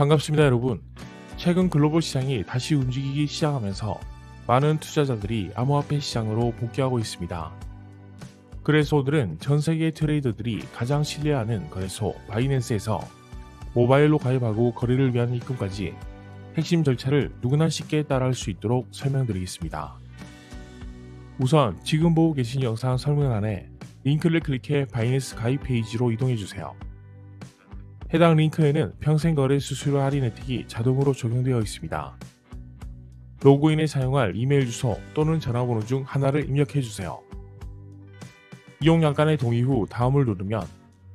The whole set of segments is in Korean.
반갑습니다 여러분. 최근 글로벌 시장이 다시 움직이기 시작하면서 많은 투자자들이 암호화폐 시장으로 복귀하고 있습니다. 그래서 오늘은 전 세계 트레이더들이 가장 신뢰하는 거래소 바이낸스에서 모바일로 가입하고 거래를 위한 입금까지 핵심 절차를 누구나 쉽게 따라할 수 있도록 설명드리겠습니다. 우선 지금 보고 계신 영상 설명란에 링크를 클릭해 바이낸스 가입 페이지로 이동해주세요. 해당 링크에는 평생 거래 수수료 할인 혜택이 자동으로 적용되어 있습니다. 로그인에 사용할 이메일 주소 또는 전화번호 중 하나를 입력해 주세요. 이용 약관의 동의 후 다음을 누르면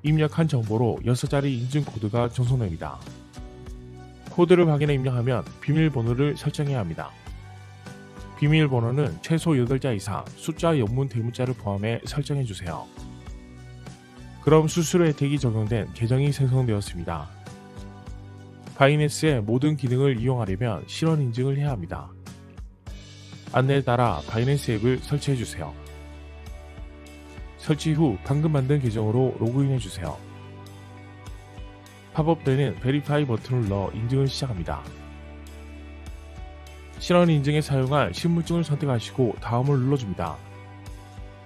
입력한 정보로 6자리 인증 코드가 전송됩니다. 코드를 확인해 입력하면 비밀번호를 설정해야 합니다. 비밀번호는 최소 8자 이상 숫자 영문 대문자를 포함해 설정해 주세요. 그럼 수수료 혜택이 적용된 계정이 생성되었습니다. 바이낸스의 모든 기능을 이용하려면 실원 인증을 해야 합니다. 안내에 따라 바이낸스 앱을 설치해주세요. 설치 후 방금 만든 계정으로 로그인해주세요. 팝업되는 베리파이 버튼을 눌러 인증을 시작합니다. 실원 인증에 사용할 신분증을 선택하시고 다음을 눌러줍니다.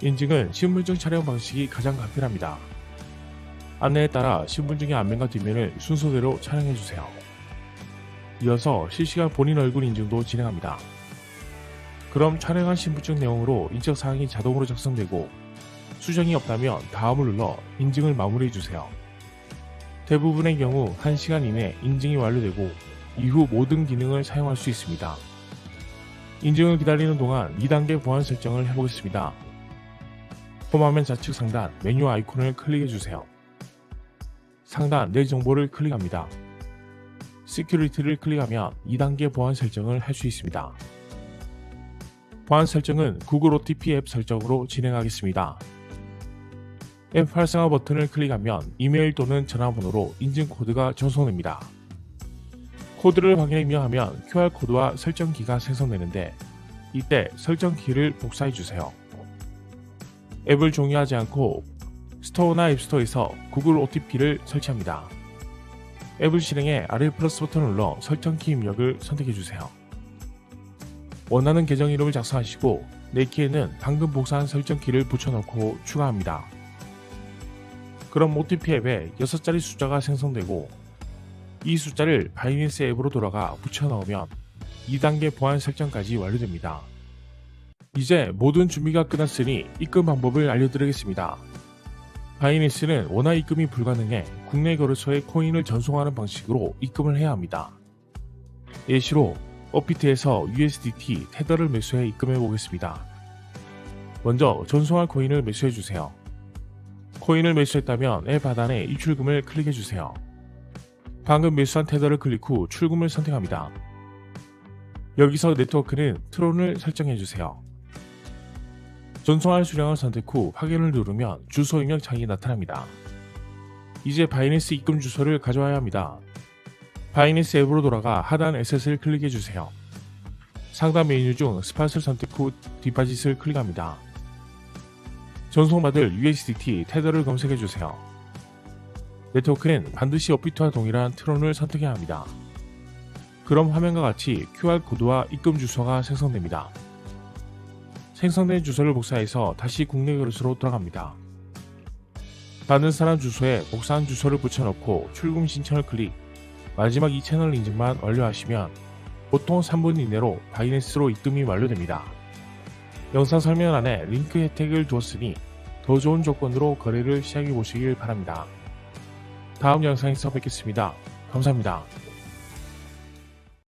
인증은 신분증 촬영 방식이 가장 간편합니다. 안내에 따라 신분 증의 앞면과 뒷면을 순서대로 촬영해주세요. 이어서 실시간 본인 얼굴 인증도 진행합니다. 그럼 촬영한 신분증 내용으로 인적사항이 자동으로 작성되고 수정이 없다면 다음을 눌러 인증을 마무리해주세요. 대부분의 경우 1시간 이내 인증이 완료되고 이후 모든 기능을 사용할 수 있습니다. 인증을 기다리는 동안 2단계 보안 설정을 해보겠습니다. 홈화면 좌측 상단 메뉴 아이콘을 클릭해주세요. 상단 내 정보를 클릭합니다. 시큐리티를 클릭하면 2단계 보안 설정을 할 수 있습니다. 보안 설정은 구글 OTP 앱 설정으로 진행하겠습니다. 앱 활성화 버튼을 클릭하면 이메일 또는 전화번호로 인증 코드가 전송됩니다. 코드를 확인해 입력하면 QR코드와 설정키가 생성되는데 이때 설정키를 복사해 주세요. 앱을 종이하지 않고 스토어나 앱스토어에서 구글 OTP를 설치합니다. 앱을 실행해 아래 플러스 버튼을 눌러 설정키 입력을 선택해 주세요. 원하는 계정 이름을 작성하시고 내 키에는 방금 복사한 설정키를 붙여넣고 추가합니다. 그럼 OTP 앱에 6자리 숫자가 생성되고 이 숫자를 바이낸스 앱으로 돌아가 붙여넣으면 2단계 보안 설정까지 완료됩니다. 이제 모든 준비가 끝났으니 입금 방법을 알려드리겠습니다. 바이낸스는 원화 입금이 불가능해 국내 거래소에 코인을 전송하는 방식으로 입금을 해야 합니다. 예시로 업비트에서 USDT 테더를 매수해 입금해 보겠습니다. 먼저 전송할 코인을 매수해 주세요. 코인을 매수했다면 앱 하단에 입출금을 클릭해 주세요. 방금 매수한 테더를 클릭 후 출금을 선택합니다. 여기서 네트워크는 트론을 설정해 주세요. 전송할 수량을 선택 후 확인을 누르면 주소 입력 창이 나타납니다. 이제 바이낸스 입금 주소를 가져와야 합니다. 바이낸스 앱으로 돌아가 하단 에셋을 클릭해 주세요. 상단 메뉴 중 스팟을 선택 후 디파짓을 클릭합니다. 전송받을 USDT 테더를 검색해 주세요. 네트워크는 반드시 업비트와 동일한 트론을 선택해야 합니다. 그럼 화면과 같이 QR코드와 입금 주소가 생성됩니다. 생성된 주소를 복사해서 다시 국내 거래소로 돌아갑니다. 받는 사람 주소에 복사한 주소를 붙여넣고 출금 신청을 클릭, 마지막 이 채널 인증만 완료하시면 보통 3분 이내로 바이낸스로 입금이 완료됩니다. 영상 설명란에 링크 혜택을 두었으니 더 좋은 조건으로 거래를 시작해 보시길 바랍니다. 다음 영상에서 뵙겠습니다. 감사합니다.